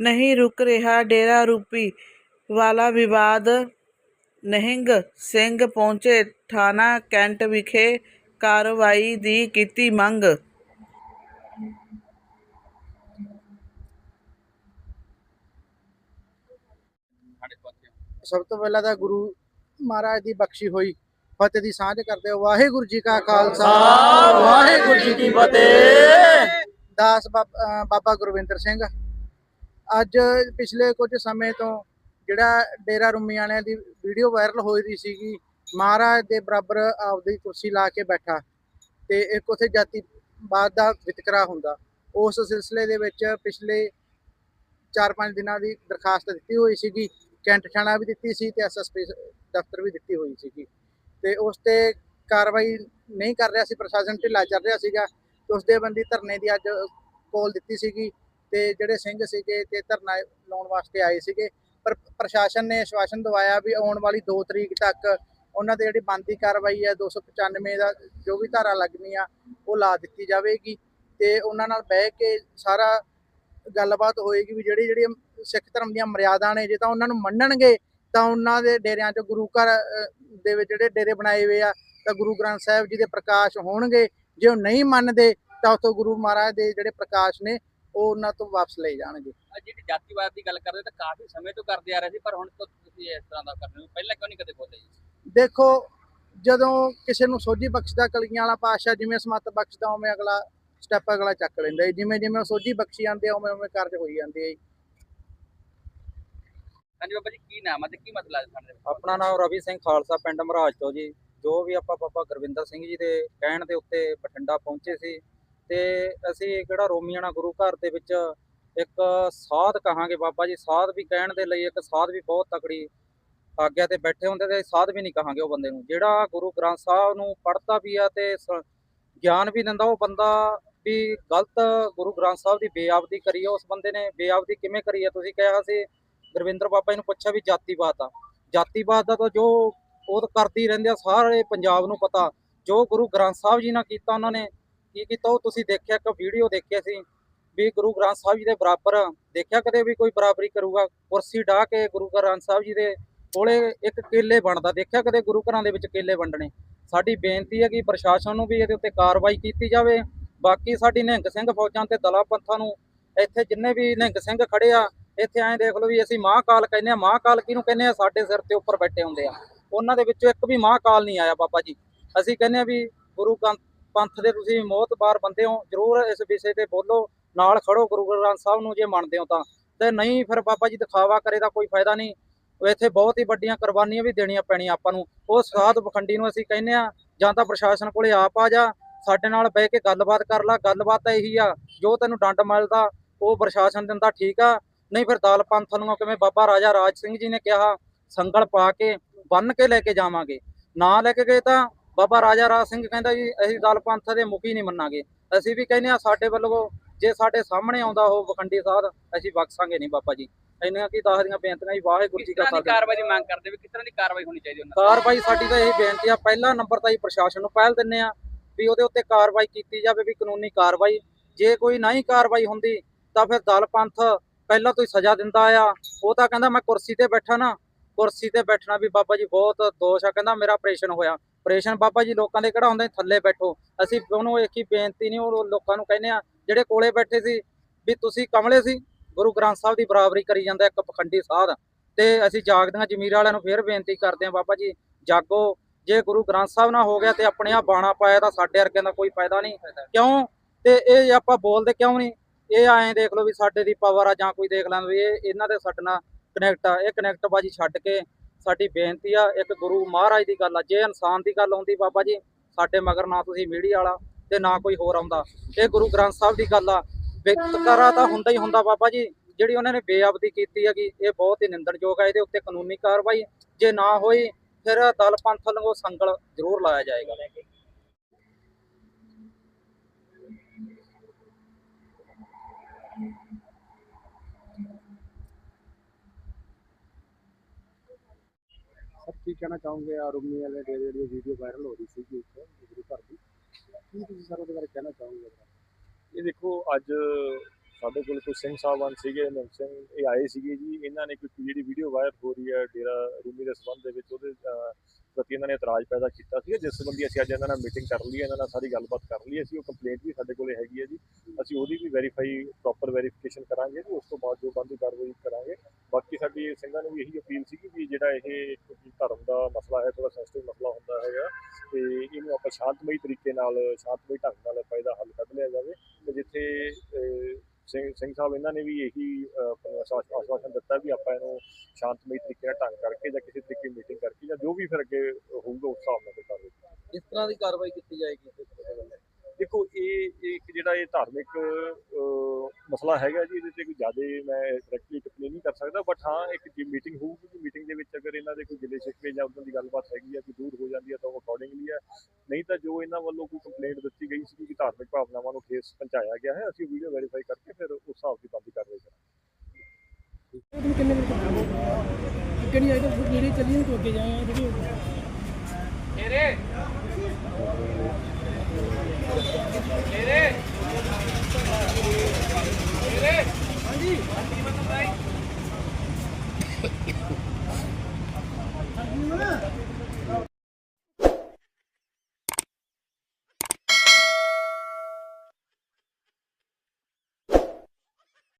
ਨਹੀਂ ਰੁਕ ਰਿਹਾ ਡੇਰਾ ਰੂਪੀ। ਵਾਲਾ ਵਿਵਾਦ ਨਿਹੰਗ ਸਿੰਘ ਪਹੁੰਚੇ ਥਾਣਾ ਕੈਂਟ ਵਿਖੇ ਕਾਰਵਾਈ ਦੀ ਕੀਤੀ ਮੰਗ। ਸਭ ਤੋਂ ਪਹਿਲਾਂ ਤਾਂ ਗੁਰੂ ਮਹਾਰਾਜ ਦੀ ਬਖਸ਼ੀ ਹੋਈ। ਫਤਿਹ ਦੀ ਸਾਂਝ ਕਰਦੇ ਹੋ। ਵਾਹਿਗੁਰੂ ਜੀ ਕਾ ਖਾਲਸਾ। ਵਾਹਿਗੁਰੂ ਜੀ ਕੀ ਫਤਿਹ। ਦਾਸ ਬਾਬ- ਗੁਰਵਿੰਦਰ ਸਿੰਘ। ਅੱਜ ਪਿਛਲੇ ਕੁਝ ਸਮੇਂ ਤੋਂ ਜਿਹੜਾ ਡੇਰਾ ਰੁਮੀ ਵਾਲਿਆਂ ਦੀ ਵੀਡੀਓ ਵਾਇਰਲ ਹੋ ਰਹੀ ਸੀਗੀ, ਮਹਾਰਾਜ ਦੇ ਬਰਾਬਰ ਆਪਦੀ ਕੁਰਸੀ ਲਾ ਕੇ ਬੈਠਾ ਤੇ ਇੱਕ ਉਥੇ ਜਾਤੀਵਾਦ ਦਾ ਵਿਤਕਰਾ ਹੁੰਦਾ। ਉਸ ਸਿਲਸਿਲੇ ਦੇ ਵਿੱਚ ਪਿਛਲੇ 4-5 ਦਿਨਾਂ ਦੀ ਦਰਖਾਸਤ ਦਿੱਤੀ ਹੋਈ ਸੀਗੀ ਕੈਂਟ ਥਾਣਾ ਵੀ ਦਿੱਤੀ ਸੀ ਤੇ ਐਸਐਸਪੀ ਦਫ਼ਤਰ ਵੀ ਦਿੱਤੀ ਹੋਈ ਸੀਗੀ। ਤੇ ਉਸ ਤੇ ਕਾਰਵਾਈ ਨਹੀਂ ਕਰ ਰਿਹਾ ਸੀ, ਪ੍ਰਸ਼ਾਸਨ ਢਿੱਲਾ ਚੱਲ ਰਿਹਾ ਸੀਗਾ ਤੇ ਉਸ ਦੇ ਬੰਦੀ ਧਰਨੇ ਦੀ ਅੱਜ ਕੋਲ ਦਿੱਤੀ ਸੀਗੀ। ਤੇ ਜਿਹੜੇ ਸਿੰਘ ਸੀਗੇ ਤੇ ਧਰਨਾ ਲਾਉਣ ਵਾਸਤੇ ਆਏ ਸੀਗੇ, ਪਰ ਪ੍ਰਸ਼ਾਸਨ ਨੇ ਆਸ਼ਵਾਸਨ ਦਵਾਇਆ ਵੀ ਆਉਣ ਵਾਲੀ 2 ਤਰੀਕ ਤੱਕ ਉਹਨਾਂ ਦੇ ਜਿਹੜੀ ਬੰਦੀ ਕਾਰਵਾਈ ਹੈ 295 ਦਾ ਜੋ ਵੀ ਧਾਰਾ ਲੱਗਣੀ ਆ ਉਹ ਲਾ ਦਿੱਤੀ ਜਾਵੇਗੀ ਤੇ ਉਹਨਾਂ ਨਾਲ ਬਹਿ ਕੇ ਸਾਰਾ ਗੱਲਬਾਤ ਹੋਏਗੀ ਵੀ ਜਿਹੜੀ ਜਿਹੜੀ ਸਿੱਖ ਧਰਮ ਦੀਆਂ ਮਰਿਆਦਾ ਨੇ ਜੇ ਤਾਂ ਉਹਨਾਂ ਨੂੰ ਮੰਨਣਗੇ, ਤਾਂ ਉਹਨਾਂ ਦੇ ਡੇਰਿਆਂ 'ਚ ਗੁਰੂ ਘਰ ਦੇ ਵਿੱਚ ਜਿਹੜੇ ਡੇਰੇ ਬਣਾਏ ਹੋਏ ਆ, ਤਾਂ ਗੁਰੂ ਗ੍ਰੰਥ ਸਾਹਿਬ ਜੀ ਦੇ ਪ੍ਰਕਾਸ਼ ਹੋਣਗੇ, ਜੇ ਉਹ ਨਹੀਂ ਮੰਨਦੇ, ਤਾਂ ਉਥੋਂ ਗੁਰੂ ਮਹਾਰਾਜ ਦੇ ਜਿਹੜੇ ਪ੍ਰਕਾਸ਼ ਨੇ ਉਹ ਉਹਨਾਂ ਤੋਂ ਵਾਪਸ ਲਏ ਜਾਣਗੇ। ਜਿਹੜੀ ਜਾਤੀਵਾਦ ਦੀ ਗੱਲ ਕਰਦੇ ਤਾਂ ਕਾਫੀ ਸਮੇਂ ਤੋਂ ਕਰਦੇ ਆ ਰਹੇ ਸੀ ਪਰ ਹੁਣ ਤੋਂ ਤੁਸੀਂ ਇਸ ਤਰ੍ਹਾਂ ਦਾ ਕਰ ਰਹੇ ਹੋ। ਪਹਿਲਾਂ ਕਿਉਂ ਨਹੀਂ ਕਦੇ ਬੋਲੇ ਜੀ? ਦੇਖੋ ਜਦੋਂ ਕਿਸੇ ਨੂੰ ਸੋਝੀ ਬਖਸ਼ਦਾ ਕਲਗੀਆਂ ਵਾਲਾ ਪਾਤਸ਼ਾਹ ਜਿਵੇਂ ਸਮੱਤ ਬਖਸ਼ਦਾ ਉਵੇਂ ਅਗਲਾ ਸਟੈਪ ਅਗਲਾ ਚੱਕ ਲੈਂਦਾ। ਜਿਵੇਂ ਜਿਵੇਂ ਉਹ ਸੋਝੀ ਬਖਸ਼ੀ ਜਾਂਦੇ ਆ, ਉਵੇਂ ਉਵੇਂ ਕਾਰਜ ਹੋਈ ਜਾਂਦੇ ਆ ਜੀ। ਹਾਂਜੀ ਬਾਬਾ ਜੀ ਕੀ ਨਾਮ ਹੈ ਤੇ ਕੀ ਮਸਲਾ ਹੈ ਸਾਡੇ ਆਪਣਾ ਨਾਮ ਰਵੀ ਸਿੰਘ ਖਾਲਸਾ ਪਿੰਡ ਮਹਾਰਾਜ ਤੋਂ ਜੀ। ਜੋ ਵੀ ਆਪਾਂ ਬਾਬਾ ਗੁਰਵਿੰਦਰ ਸਿੰਘ ਜੀ ਦੇ ਕਹਿਣ ਦੇ ਉੱਤੇ ਬਠਿੰਡਾ ਪਹੁੰਚੇ ਸੀ ਤੇ ਅਸੀਂ ਕਿਹੜਾ ਰੋਮੀਆਣਾ ਗੁਰੂ ਘਰ ਦੇ ਵਿੱਚ ਇੱਕ ਸਾਧ ਕਹਾਂਗੇ ਬਾਬਾ ਜੀ, ਸਾਧ ਵੀ ਕਹਿਣ ਦੇ ਲਈ ਇੱਕ ਸਾਧ ਵੀ ਬਹੁਤ ਤਕੜੀ ਆਗਿਆ ਤੇ ਬੈਠੇ ਹੁੰਦੇ ਤੇ ਸਾਧ ਵੀ ਨਹੀਂ ਕਹਾਂਗੇ ਉਹ ਬੰਦੇ ਨੂੰ। ਜਿਹੜਾ ਗੁਰੂ ਗ੍ਰੰਥ ਸਾਹਿਬ ਨੂੰ ਪੜ੍ਹਦਾ ਵੀ ਆ ਤੇ ਗਿਆਨ ਵੀ ਦਿੰਦਾ, ਉਹ ਬੰਦਾ ਵੀ ਗਲਤ ਗੁਰੂ ਗ੍ਰੰਥ ਸਾਹਿਬ ਦੀ ਬੇਅਬਦੀ ਕਰੀ ਆ, ਉਸ ਬੰਦੇ ਨੇ ਬੇਅਬਦੀ ਕਿਵੇਂ ਕਰੀ ਆ? ਤੁਸੀਂ ਕਿਹਾ ਸੀ, ਗੁਰਵਿੰਦਰ ਬਾਬਾ ਜੀ ਨੂੰ ਪੁੱਛਿਆ ਵੀ ਜਾਤੀਵਾਦ ਆ। ਜਾਤੀਵਾਦ ਦਾ ਤਾਂ ਜੋ ਉਹ ਤਾਂ ਕਰਦੇ ਹੀ ਰਹਿੰਦੇ ਆ, ਸਾਰੇ ਪੰਜਾਬ ਨੂੰ ਪਤਾ। ਜੋ ਗੁਰੂ ਗ੍ਰੰਥ ਸਾਹਿਬ ਜੀ ਨਾਲ ਕੀਤਾ ਉਹਨਾਂ ਨੇ ਕੀ ਕੀਤਾ ਉਹ ਤੁਸੀਂ ਦੇਖਿਆ ਇੱਕ ਵੀਡੀਓ ਦੇਖਿਆ ਸੀ ਵੀ ਗੁਰੂ ਗ੍ਰੰਥ ਸਾਹਿਬ ਜੀ ਦੇ ਬਰਾਬਰ, ਦੇਖਿਆ ਕਦੇ ਵੀ ਕੋਈ ਬਰਾਬਰੀ ਕਰੂਗਾ? ਕੁਰਸੀ ਢਾ ਕੇ ਗੁਰੂ ਗ੍ਰੰਥ ਸਾਹਿਬ ਜੀ ਦੇ ਕੋਲੇ ਇੱਕ ਕੇਲੇ ਬਣਦਾ, ਦੇਖਿਆ ਕਦੇ ਗੁਰੂ ਘਰਾਂ ਦੇ ਵਿੱਚ ਕੇਲੇ ਵੰਡਣੇ? ਸਾਡੀ ਬੇਨਤੀ ਹੈ ਕਿ ਪ੍ਰਸ਼ਾਸਨ ਨੂੰ ਵੀ ਇਹਦੇ ਉੱਤੇ ਕਾਰਵਾਈ ਕੀਤੀ ਜਾਵੇ। ਬਾਕੀ ਸਾਡੀ ਨਿਹੰਗ ਸਿੰਘ ਫੌਜਾਂ ਤੇ ਦਲਾ ਪੰਥਾਂ ਨੂੰ ਇੱਥੇ ਜਿੰਨੇ ਵੀ ਨਿਹੰਗ ਸਿੰਘ ਖੜੇ ਆ, ਇੱਥੇ ਐਂ ਦੇਖ ਲਓ ਵੀ ਅਸੀਂ ਮਹਾਕਾਲ ਕਹਿੰਦੇ ਆ। ਮਹਾਕਾਲ ਕਿਹਨੂੰ ਕਹਿੰਦੇ ਆ? ਸਾਡੇ ਸਿਰ ਤੇ ਉੱਪਰ ਬੈਠੇ ਹੁੰਦੇ ਆ। ਉਹਨਾਂ ਦੇ ਵਿੱਚੋਂ ਇੱਕ ਵੀ ਮਹਾਕਾਲ ਨਹੀਂ ਆਇਆ ਬਾਬਾ ਜੀ। ਅਸੀਂ ਕਹਿੰਦੇ ਆ ਵੀ ਗੁਰੂ ਗ੍ਰੰਥ ਪੰਥ ਦੇ ਤੁਸੀਂ ਮੋਹਤਬਾਰ ਬੰਦੇ ਹੋ, ਜਰੂਰ ਇਸ ਵਿਸ਼ੇ ਤੇ ਬੋਲੋ, ਨਾਲ ਖੜੋ ਗੁਰੂ ਗ੍ਰੰਥ ਸਾਹਿਬ ਨੂੰ ਜੇ ਮੰਨਦੇ ਹੋ ਤਾਂ। ਤੇ ਨਹੀਂ ਫਿਰ ਬਾਬਾ ਜੀ ਦਿਖਾਵਾ ਕਰੇ ਦਾ ਕੋਈ ਫਾਇਦਾ ਨਹੀਂ। ਇੱਥੇ ਬਹੁਤ ਹੀ ਵੱਡੀਆਂ ਕੁਰਬਾਨੀਆਂ ਵੀ ਦੇਣੀਆਂ ਪੈਣੀਆਂ ਆਪਾਂ ਨੂੰ। ਉਹ ਸਾਧ ਪਖੰਡੀ ਨੂੰ ਅਸੀਂ ਕਹਿੰਦੇ ਆ ਜਾਂ ਤਾਂ ਪ੍ਰਸ਼ਾਸਨ ਕੋਲੇ ਆਪ ਆ ਜਾ, ਸਾਡੇ ਨਾਲ ਬਹਿ ਕੇ ਗੱਲਬਾਤ ਕਰ ਲੈ, ਗੱਲਬਾਤ ਤਾਂ ਇਹੀ ਆ, ਜੋ ਤੈਨੂੰ ਡੰਡ ਮਿਲਦਾ ਉਹ ਪ੍ਰਸ਼ਾਸਨ ਦਿੰਦਾ ਠੀਕ ਆ। ਨਹੀਂ ਫਿਰ ਦਾਲ ਪੰਥ ਨੂੰ ਕਿਵੇਂ ਬਾਬਾ ਰਾਜਾ ਰਾਜ ਸਿੰਘ ਜੀ ਨੇ ਕਿਹਾ, ਸੰਗਲ ਪਾ ਕੇ ਬੰਨ ਕੇ ਲੈ ਕੇ ਜਾਵਾਂਗੇ। ਨਾ ਲੈ ਕੇ ਗਏ ਤਾਂ ਬਾਬਾ ਰਾਜਾ ਰਾਜ ਸਿੰਘ ਕਹਿੰਦਾ ਜੀ ਅਸੀਂ ਦਲ ਪੰਥ ਦੇ ਮੁਖੀ ਨਹੀਂ ਮੰਨਾਂਗੇ। ਅਸੀਂ ਵੀ ਕਹਿੰਦੇ ਆ ਸਾਡੇ ਵੱਲੋਂ ਜੇ ਸਾਡੇ ਸਾਹਮਣੇ ਆਉਂਦਾ ਉਹ ਵਖੰਡੀ ਸਾਧ ਅਸੀਂ ਬਖਸ਼ਾਂਗੇ ਨਹੀਂ ਬਾਬਾ ਜੀ। ਇੰਨੀਆਂ ਕੀ ਦਸ ਦੀਆਂ ਬੇਨਤੀਆਂ ਜੀ ਵਾਹਿਗੁਰੂ ਜੀ ਕਾ ਖਾਲਸਾ। ਕਾਰਵਾਈ ਦੀ ਮੰਗ ਕਰਦੇ ਵੀ ਕਿਸ ਤਰ੍ਹਾਂ ਦੀ ਕਾਰਵਾਈ ਹੋਣੀ ਚਾਹੀਦੀ ਉਹਨਾਂ ਕਾਰਵਾਈ ਸਾਡੀ ਤਾਂ ਇਹ ਬੇਨਤੀ ਆ ਪਹਿਲਾ ਨੰਬਰ ਤਾਂ ਹੀ ਪ੍ਰਸ਼ਾਸਨ ਨੂੰ ਪਹਿਲ ਦਿੰਨੇ ਆ ਵੀ ਉਹਦੇ ਉੱਤੇ ਕਾਰਵਾਈ ਕੀਤੀ ਜਾਵੇ ਵੀ ਕਾਨੂੰਨੀ ਕਾਰਵਾਈ। ਜੇ ਕੋਈ ਨਹੀਂ ਕਾਰਵਾਈ ਹੁੰਦੀ ਤਾਂ ਫਿਰ ਦਲ ਪੰਥ ਪਹਿਲਾਂ ਤੋਂ ਹੀ ਸਜ਼ਾ ਦਿੰਦਾ ਆ। ਉਹ ਤਾਂ ਕਹਿੰਦਾ ਮੈਂ ਕੁਰਸੀ ਤੇ ਬੈਠਾ ਨਾ ਕੁਰਸੀ ਤੇ ਬੈਠਣਾ ਵੀ ਬਾਬਾ ਜੀ ਬਹੁਤ ਦੋਸ਼ ਆ ਕਹਿੰਦਾ ਮੇਰਾ ਆਪਰੇਸ਼ਨ ਹੋਇਆ। ਆਪਰੇਸ਼ਨ ਬਾਬਾ ਜੀ ਲੋਕਾਂ ਦੇ ਕਿਹੜਾ ਹੁੰਦਾ ਥੱਲੇ ਬੈਠੋ। ਅਸੀਂ ਉਹਨੂੰ ਇੱਕ ਹੀ ਬੇਨਤੀ ਨਹੀਂ, ਉਹ ਲੋਕਾਂ ਨੂੰ ਕਹਿੰਦੇ ਆ, ਜਿਹੜੇ ਕੋਲੇ ਬੈਠੇ ਸੀ, ਵੀ ਤੁਸੀਂ ਕਮਲੇ ਸੀ, ਗੁਰੂ ਗ੍ਰੰਥ ਸਾਹਿਬ ਦੀ ਬਰਾਬਰੀ ਕਰੀ ਜਾਂਦਾ ਇੱਕ ਪਖੰਡੀ ਸਾਧ। ਤੇ ਅਸੀਂ ਜਾਗਦੀਆਂ ਜ਼ਮੀਰ ਵਾਲਿਆਂ ਨੂੰ ਫੇਰ ਬੇਨਤੀ ਕਰਦੇ ਹਾਂ ਬਾਬਾ ਜੀ, ਜਾਗੋ। ਜੇ ਗੁਰੂ ਗ੍ਰੰਥ ਸਾਹਿਬ ਨਾਲ ਹੋ ਗਿਆ ਤੇ ਆਪਣੇ ਆ ਬਾਣਾ ਪਾਇਆ ਤਾਂ ਸਾਡੇ ਵਰਗਿਆਂ ਦਾ ਕੋਈ ਫਾਇਦਾ ਨਹੀਂ। ਕਿਉਂ? ਤੇ ਇਹ ਆਪਾਂ ਬੋਲਦੇ ਕਿਉਂ ਨਹੀਂ? ਇਹ ਐਂ ਦੇਖ ਲਓ ਵੀ ਸਾਡੇ ਦੀ ਪਾਵਰ ਆ ਜਾਂ ਕੋਈ ਦੇਖ ਲੈਂਦਾ ਵੀ ਇਹ, ਇਹਨਾਂ ਦੇ ਸਾਡੇ ਨਾਲ ਕਨੈਕਟ ਆ। ਇਹ ਕਨੈਕਟ ਬਾਜੀ ਛੱਡ ਕੇ ਸਾਡੀ ਬੇਨਤੀ ਆ, ਇੱਕ ਗੁਰੂ ਮਹਾਰਾਜ ਦੀ ਗੱਲ ਆ, ਜੇ ਇਨਸਾਨ ਦੀ ਗੱਲ ਆਉਂਦੀ ਬਾਬਾ ਜੀ, ਸਾਡੇ ਮਗਰ ਨਾ ਤੁਸੀਂ ਮੀਡੀਆ ਵਾਲਾ ਤੇ ਨਾ ਕੋਈ ਹੋਰ ਆਉਂਦਾ। ਇਹ ਗੁਰੂ ਗ੍ਰੰਥ ਸਾਹਿਬ ਦੀ ਗੱਲ ਆ ਵਿਤਕਰਾ ਤਾਂ ਹੁੰਦਾ ਹੀ ਹੁੰਦਾ ਬਾਬਾ ਜੀ, ਜਿਹੜੀ ਉਹਨਾਂ ਨੇ ਬੇਅਬਦੀ ਕੀਤੀ ਹੈਗੀ, ਇਹ ਬਹੁਤ ਹੀ ਨਿੰਦਣਯੋਗ ਆ, ਇਹਦੇ ਉੱਤੇ ਕਾਨੂੰਨੀ ਕਾਰਵਾਈ, ਜੇ ਨਾ ਹੋਈ, ਫਿਰ ਦਲ ਪੰਥ ਵੱਲੋਂ ਸੰਗਲ ਜ਼ਰੂਰ ਲਾਇਆ ਜਾਏਗਾ ਸਭ ਕੀ ਕਹਿਣਾ ਚਾਹੋਗੇ ਆ ਰੁਮੀ ਵਾਲੇ ਡੇਰੇ ਦੀ ਵੀਡੀਓ ਵਾਇਰਲ ਹੋ ਰਹੀ ਸੀਗੀ ਇੱਕ ਗੁਰੂ ਘਰ ਦੀ? ਕੀ ਤੁਸੀਂ ਸਰ ਉਹਦੇ ਬਾਰੇ ਕਹਿਣਾ ਚਾਹੋਗੇ? ਇਹ ਦੇਖੋ, ਅੱਜ ਸਾਡੇ ਕੋਲ ਕੋਈ ਸਿੰਘ ਸਾਹਿਬਾਨ ਸੀਗੇ ਨਿਹੰਗ ਸਿੰਘ ਇਹ ਆਏ ਸੀਗੇ ਜੀ। ਇਹਨਾਂ ਨੇ ਕੋਈ ਜਿਹੜੀ ਵੀਡੀਓ ਵਾਇਰਲ ਹੋ ਰਹੀ ਹੈ ਡੇਰਾ ਰੂਮੀ ਦੇ ਸੰਬੰਧ ਦੇ ਵਿੱਚ, ਉਹਦੇ ਪ੍ਰਤੀ ਇਹਨਾਂ ਨੇ ਇਤਰਾਜ਼ ਪੈਦਾ ਕੀਤਾ ਸੀ ਜਿਸ ਸੰਬੰਧੀ ਅਸੀਂ ਅੱਜ ਇਹਨਾਂ ਨਾਲ ਮੀਟਿੰਗ ਕਰ ਲਈ ਹੈ, ਇਹਨਾਂ ਨਾਲ ਸਾਰੀ ਗੱਲਬਾਤ ਕਰ ਲਈ ਹੈ। ਅਸੀਂ ਉਹ ਕੰਪਲੇਂਟ ਵੀ ਸਾਡੇ ਕੋਲੇ ਹੈਗੀ ਹੈ ਜੀ। ਅਸੀਂ ਉਹਦੀ ਵੀ ਵੈਰੀਫਾਈ ਪ੍ਰੋਪਰ ਵੈਰੀਫਿਕੇਸ਼ਨ ਕਰਾਂਗੇ ਤੇ ਉਸ ਤੋਂ ਬਾਅਦ ਜੋ ਬੰਦੀ ਕਾਰਵਾਈ ਕਰਾਂਗੇ। ਬਾਕੀ ਸਾਡੀ ਸਿੰਘਾਂ ਨੂੰ ਵੀ ਇਹੀ ਅਪੀਲ ਸੀ ਕਿ ਜਿਹੜਾ ਇਹ ਧਰਮ ਦਾ ਮਸਲਾ ਹੈ ਥੋੜਾ ਸੈਂਸਿਟਿਵ ਮਸਲਾ ਹੁੰਦਾ ਹੈਗਾ ਤੇ ਇਹਨੂੰ ਆਪਾਂ ਸ਼ਾਂਤਮਈ ਤਰੀਕੇ ਨਾਲ, ਸ਼ਾਂਤਮਈ ਢੰਗ ਨਾਲ ਆਪਾਂ ਇਹਦਾ ਹੱਲ ਕੱਢ ਲਿਆ ਜਾਵੇ ਤੇ ਜਿੱਥੇ ਸਿੰਘ ਸਿੰਘ ਸਾਹਿਬ ਇਹਨਾਂ ਨੇ ਵੀ ਇਹੀ ਆਪਣਾ ਆਸ਼ਵਾਸਨ ਦਿੱਤਾ ਵੀ ਆਪਾਂ ਇਹਨੂੰ ਸ਼ਾਂਤਮਈ ਤਰੀਕੇ ਨਾਲ ਢੰਗ ਕਰਕੇ ਜਾਂ ਕਿਸੇ ਤਰੀਕੇ ਮੀਟਿੰਗ ਕਰਕੇ ਜਾਂ ਜੋ ਵੀ ਫਿਰ ਅੱਗੇ ਹੋਊਗਾ ਉਸ ਹਿਸਾਬ ਨਾਲ ਕਰਾਂਗੇ ਇਸ ਤਰ੍ਹਾਂ ਦੀ ਕਾਰਵਾਈ ਕੀਤੀ ਜਾਏਗੀ। ਦੇਖੋ ਇਹ ਇਹ ਇੱਕ ਜਿਹੜਾ ਇਹ ਧਾਰਮਿਕ ਮਸਲਾ ਹੈਗਾ ਜੀ ਇਹਦੇ ਤੇ ਕੋਈ ਜ਼ਿਆਦਾ ਮੈਂ ਡਾਇਰੈਕਟਲੀ ਟਿੱਪਣੀ ਨਹੀਂ ਕਰ ਸਕਦਾ ਬਟ ਹਾਂ ਇੱਕ ਜੀ ਮੀਟਿੰਗ ਹੋਊਗੀ ਕਿ ਮੀਟਿੰਗ ਦੇ ਵਿੱਚ ਅਗਰ ਇਹਨਾਂ ਦੇ ਕੋਈ ਗਿਲੇ ਸ਼ਿਕਵੇ ਜਾਂ ਉਦੋਂ ਦੀ ਗੱਲਬਾਤ ਹੈਗੀ ਆ ਕਿ ਦੂਰ ਹੋ ਜਾਂਦੀ ਹੈ ਤਾਂ ਉਹ ਅਕੋਰਡਿੰਗਲੀ ਹੈ ਨਹੀਂ ਤਾਂ ਜੋ ਇਹਨਾਂ ਵੱਲੋਂ ਕੋਈ ਕੰਪਲੇਂਟ ਦਿੱਤੀ ਗਈ ਸੀ ਕਿ ਧਾਰਮਿਕ ਭਾਵਨਾਵਾਂ ਨੂੰ ਠੇਸ ਪਹੁੰਚਾਇਆ ਗਿਆ ਹੈ ਅਸੀਂ ਵੀਡੀਓ ਵੈਰੀਫਾਈ ਕਰਕੇ ਫਿਰ ਉਸ ਹਿਸਾਬ ਦੀ ਬੰਦੀ ਕਿੰਨੇ ਵਜੇ ਤੱਕ ਆਓਗੇ? ਕਿਹੜੀ ਆਈਟਮ ਜਿਹੜੀ ਚੱਲੀ ਹੈ ਤੋਂ ਅੱਗੇ ਜਾਏ ਜਿਹੜੀ ਹਾਂਜੀ